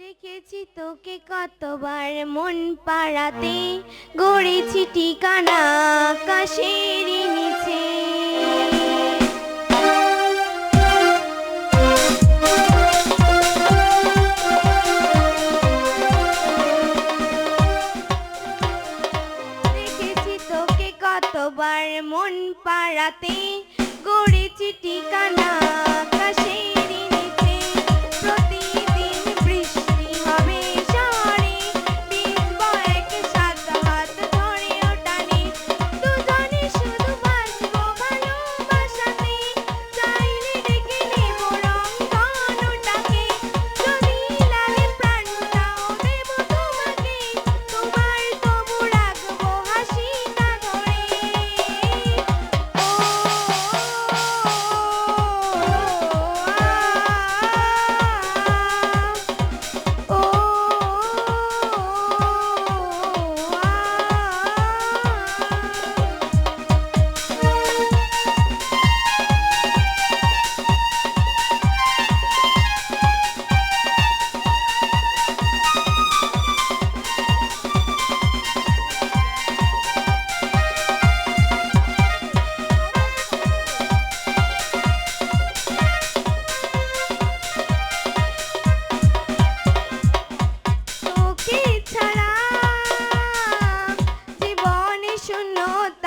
দেখেছি তোকে কতবার মন পাড়াতে। গড়েছি ঠিকানা আকাশের নিচে। দেখেছি তোকে কতবার মন পাড়াতে। ঠিকানা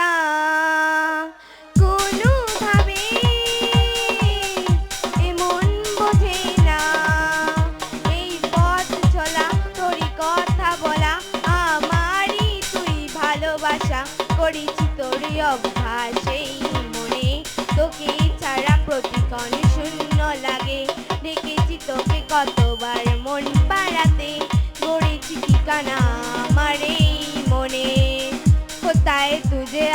না কোনোভাবে এমন বোঝে না। এই পথ চলা, তোরই কথা বলা, আমারই তুই ভালোবাসা, করেছি তোরই অভ্যাস। এই মনে তোকে ছাড়া প্রতিক্ষণ শূন্য লাগে। দেখেছি তোকে কতবার মন পাড়াতে গড়েছি ঠিকানা আমার এই মনে। কোথায় তুঝে